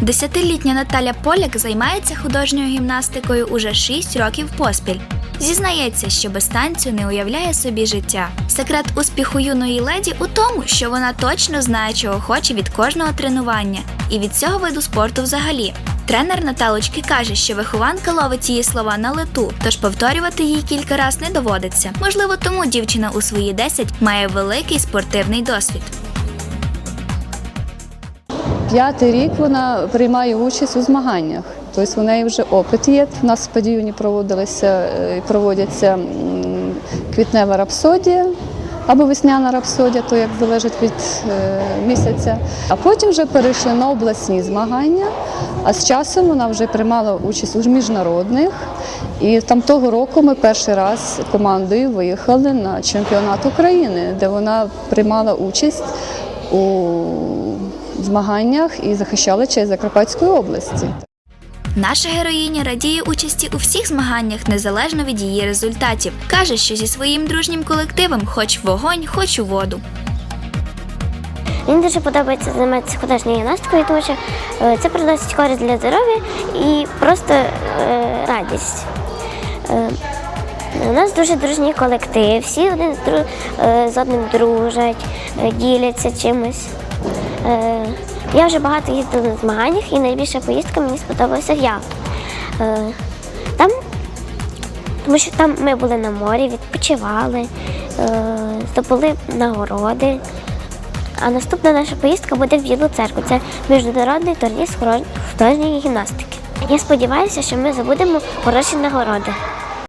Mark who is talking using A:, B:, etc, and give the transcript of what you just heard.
A: Десятилітня Наталя Поляк займається художньою гімнастикою уже 6 років поспіль. Зізнається, що без танцю не уявляє собі життя. Секрет успіху юної леді у тому, що вона точно знає, чого хоче від кожного тренування і від цього виду спорту взагалі. Тренер Наталочки каже, що вихованка ловить її слова на лету, тож повторювати їй кілька раз не доводиться. Можливо, тому дівчина у свої 10 має великий спортивний досвід.
B: П'ятий рік вона приймає участь у змаганнях. Тобто у неї вже опит є. У нас в Падіюні проводилися е, проводяться квітнева рапсодія або весняна рапсодія, то як залежить від е, місяця. А потім вже перейшли на обласні змагання. А з часом вона вже приймала участь у міжнародних. І там того року ми перший раз командою виїхали на чемпіонат України, де вона приймала участь у змаганнях і захищала честь Закарпатської області.
A: Наша героїня радіє участі у всіх змаганнях незалежно від її результатів. Каже, що зі своїм дружнім колективом хоч в вогонь, хоч у воду.
C: Мені дуже подобається займатися художньою гімнастикою, тому що е, це приносить користь для здоров'я і просто е, радість. Е, У нас дуже дружній колектив, всі один з, е, одним дружать, діляться чимось. Е, Я вже багато їздила на змаганнях і найбільша поїздка мені сподобалася в Ялту. Е, Там, тому що там ми були на морі, відпочивали, е, здобули нагороди. А наступна наша поїздка буде в Білу церкву. Це міжнародний турнір з художньої гімнастики. Я сподіваюся, що ми забудемо хороші нагороди.